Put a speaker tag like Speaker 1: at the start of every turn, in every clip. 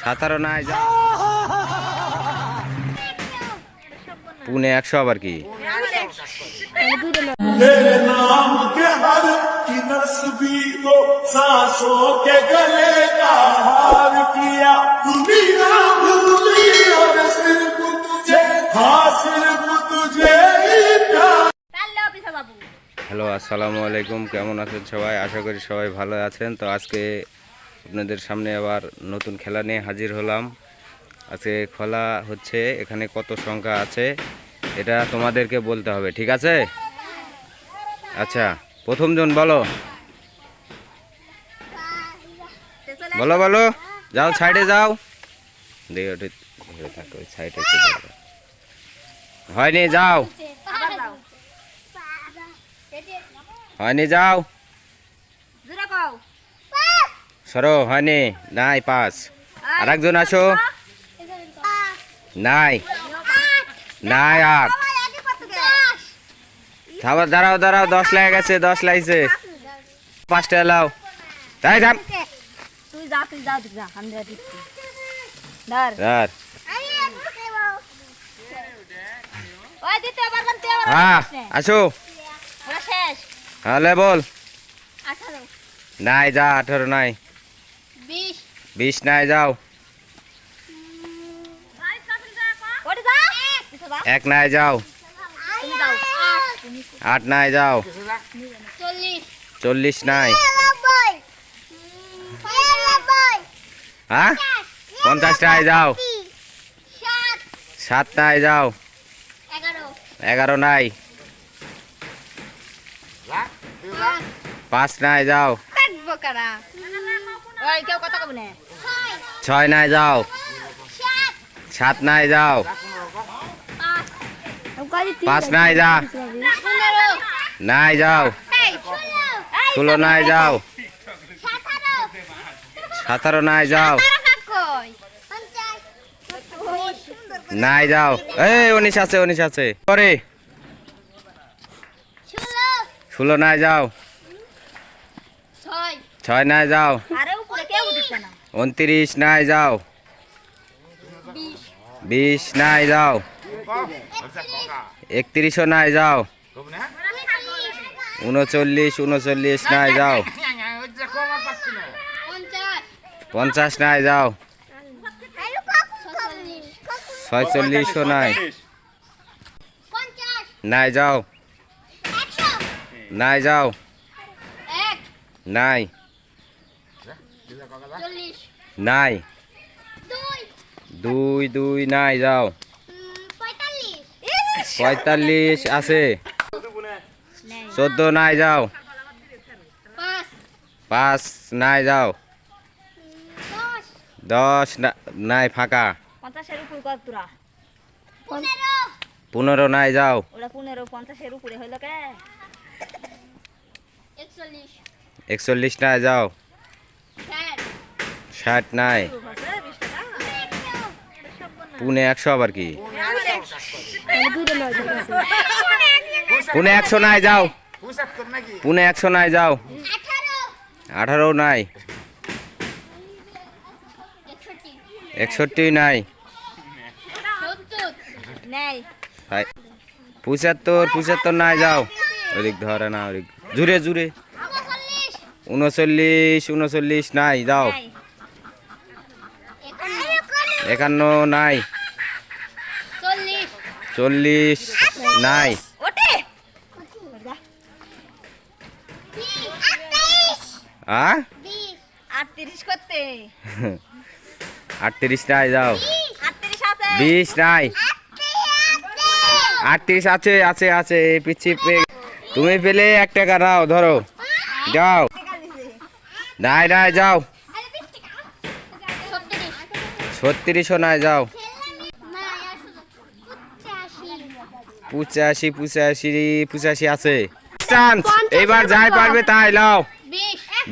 Speaker 1: সাঁতারও নাই পুনে একশো আবার কি? হ্যালো, আসসালামু আলাইকুম। কেমন আছেন সবাই? আশা করি সবাই ভালো আছেন। তো আজকে আপনাদের সামনে আবার নতুন খেলা নিয়ে হাজির হলাম। আজকে খোলা হচ্ছে, এখানে কত সংখ্যা আছে, এটা তোমাদেরকে বলতে হবে, ঠিক আছে? আচ্ছা প্রথম জন, বলো। বলো বলো। যাও, সাইডে যাও। ওই সাইডে। হয়নি, যাও। হয়নি, যাও। সরো হয়নি। নাই পাস। আর একজন আসো নাই। নাই আট। খাবার দাঁড়াও দাঁড়াও দশ লাগে গেছে দশ লাগছে। পাঁচটা এলাও। তাই থাম। হ্যাঁ আসো। তাহলে বল। নাই যা আঠারো নাই। নাই, যাও। এক নাই, যাও। আট নাই, যাও।
Speaker 2: চল্লিশ
Speaker 1: নাই। হ্যাঁ? পঞ্চাশ নাই, যাও। নাই, যাও।
Speaker 2: এগারো
Speaker 1: নাই। পাঁচ নাই, যাও। ছয়। নাই যাও।
Speaker 2: সাত।
Speaker 1: নাই যাও।
Speaker 2: পাঁচ
Speaker 1: নাই যা। নাই যাও।
Speaker 2: ষোলো।
Speaker 1: নাই যাও।
Speaker 2: সতেরো।
Speaker 1: নাই যাও। নাই যাও। এই উনিশ আছে উনিশ আছে। পরে।
Speaker 2: ষোলো।
Speaker 1: নাই যাও।
Speaker 2: ছয়।
Speaker 1: ছয় নাই যাও। উনত্রিশ নাই যাও।
Speaker 2: বিশ।
Speaker 1: নাই যাও। একত্রিশও নাই যাও। উনচল্লিশ উনচল্লিশ নাই যাও।
Speaker 2: পঞ্চাশ
Speaker 1: নাই যাও। ছয়চল্লিশও নাই। নাই যাও। নাই যাও। নাই। নাই।
Speaker 2: দুই।
Speaker 1: দুই নাই যাও।
Speaker 2: পঁয়তাল্লিশ।
Speaker 1: আছে। চোদ্দ নাই যাও।
Speaker 2: পাঁচ।
Speaker 1: নাই যাও।
Speaker 2: দশ।
Speaker 1: নাই ফাঁকা।
Speaker 2: পনেরো।
Speaker 1: নাই যাও।
Speaker 2: ওরা পনেরো পঞ্চাশের উপরে হইল একচল্লিশ
Speaker 1: নাই যাও।
Speaker 2: ষাট
Speaker 1: নাই। পুনে একশো আবার কি? পুনে একশো নাই, যাও। পুনে একশো নাই, যাও।
Speaker 2: আঠারো
Speaker 1: নাই।
Speaker 2: একষট্টি
Speaker 1: নাই। পঁচাত্তর পঁচাত্তর নাই, যাও। ওদিক ধরে না, ওদিক। জুড়ে জুড়ে।
Speaker 2: উনচল্লিশ
Speaker 1: উনচল্লিশ নাই, যাও। একান্ন নাই।
Speaker 2: চল্লিশ
Speaker 1: নাই।
Speaker 2: আটত্রিশ
Speaker 1: নাই যাও। বিশ নাই। আটত্রিশ আছে আছে আছে এই পিচ্ছি পে- তুমি পেলে এক টাকা নাও ধরো। যাও। নাই নাই যাও। ছত্রিশও নাই যাও। পঁচাশি পঁচাশি পঁচাশি আছে। চান্স এইবার যাই পারবে তাই লাও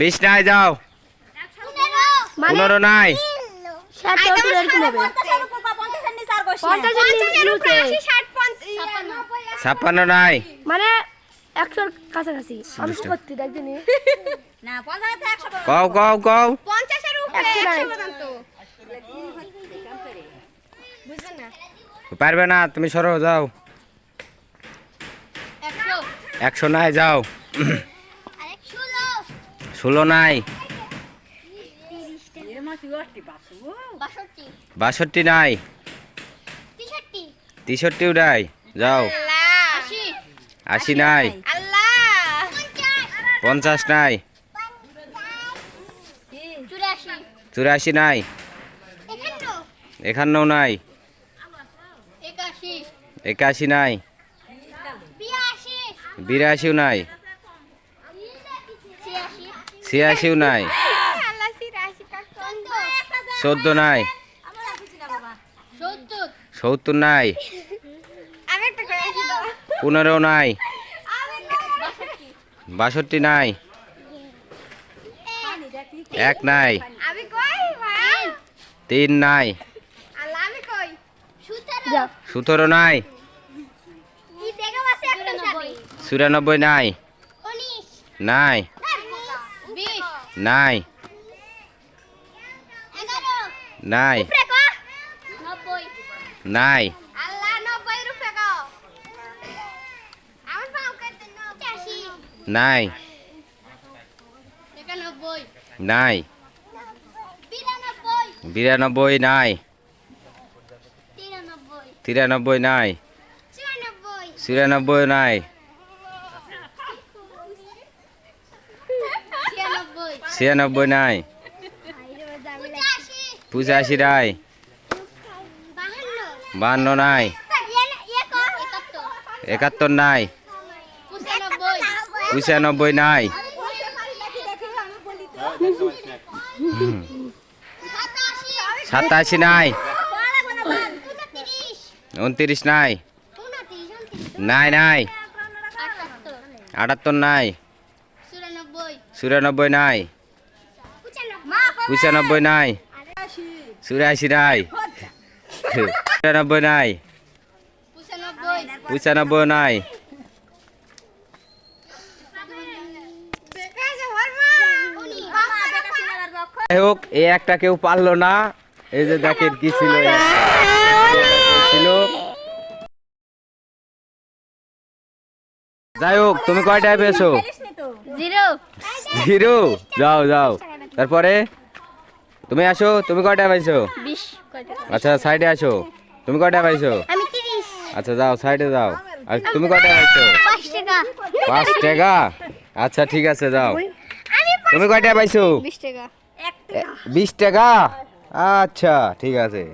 Speaker 2: বিশ।
Speaker 1: নাই যাও। পনেরো নাই। ছাপ্পান্ন। নাই।
Speaker 3: মানে একশোর কাছাকাছি। আমি দেখদিনি
Speaker 1: কও কও কও।
Speaker 2: পঞ্চাশের উপরে
Speaker 3: একশো নাই।
Speaker 2: একশো পর্যন্ত
Speaker 1: পারবে না তুমি সরো যাও।
Speaker 2: একশো।
Speaker 1: নাই যাও।
Speaker 2: ষোলো
Speaker 1: নাই।
Speaker 2: বাষট্টি।
Speaker 1: নাই।
Speaker 2: তেষট্টি।
Speaker 1: তেষট্টিও নাই যাও।
Speaker 2: আশি
Speaker 1: নাই।
Speaker 2: পঞ্চাশ
Speaker 1: নাই।
Speaker 2: চুরাশি।
Speaker 1: নাই।
Speaker 2: একান্ন
Speaker 1: নাই।
Speaker 2: একাশি
Speaker 1: নাই।
Speaker 2: বিরাশি
Speaker 1: বিরাশিও নাই।
Speaker 2: ছিয়াশি
Speaker 1: ছিয়াশিও নাই।
Speaker 2: চোদ্দ
Speaker 1: নাই।
Speaker 2: সত্তর
Speaker 1: নাই। পনেরো নাই।
Speaker 2: বাষট্টি
Speaker 1: নাই। এক নাই। তিন নাই।
Speaker 2: সতেরো
Speaker 1: নাই।
Speaker 2: কি দেখে আছে একটা যাবে
Speaker 1: চুরানব্বই নাই। নাই। নাই। নাই। নাই। নাই। নাই।
Speaker 2: বিরানব্বই
Speaker 1: নাই।
Speaker 2: তিরানব্বই
Speaker 1: নাই।
Speaker 2: চুরানব্বই
Speaker 1: নাই।
Speaker 2: ছিয়ানব্বই
Speaker 1: নাই।
Speaker 2: পঁচাশি
Speaker 1: নাই।
Speaker 2: বাহান্ন
Speaker 1: নাই।
Speaker 2: একাত্তর
Speaker 1: নাই।
Speaker 2: পঁচানব্বই
Speaker 1: নাই।
Speaker 2: সাতাশি
Speaker 1: নাই।
Speaker 2: উনত্রিশ
Speaker 1: নাই। নাই নাই।
Speaker 2: আটাত্তর
Speaker 1: নাই।
Speaker 2: চুরানব্বই
Speaker 1: নাই। পঁচানব্বই নাই। চুরাশি নাই। চুরানব্বই নাই।
Speaker 2: পঁচানব্বই
Speaker 1: নাই। যাই হোক, এই একটা কেউ পারল না। এই যে দেখেন কি ছিল ছিল? যাই হোক তুমি কয়টায় পেয়েছ
Speaker 2: জিরো।
Speaker 1: হিরো যাও যাও। তারপরে? তুমি আসো তুমি কয়টা পাইছো আচ্ছা সাইডে আসো। তুমি কয়টা পাইছো আচ্ছা যাও সাইডে যাও। আর তুমি কয়টা পাইছো
Speaker 2: পাঁচ টাকা।
Speaker 1: পাঁচ টাকা? আচ্ছা ঠিক আছে যাও। তুমি কয়টা পাইছো
Speaker 2: বিশ টাকা।
Speaker 1: বিশ টাকা? আচ্ছা ঠিক আছে।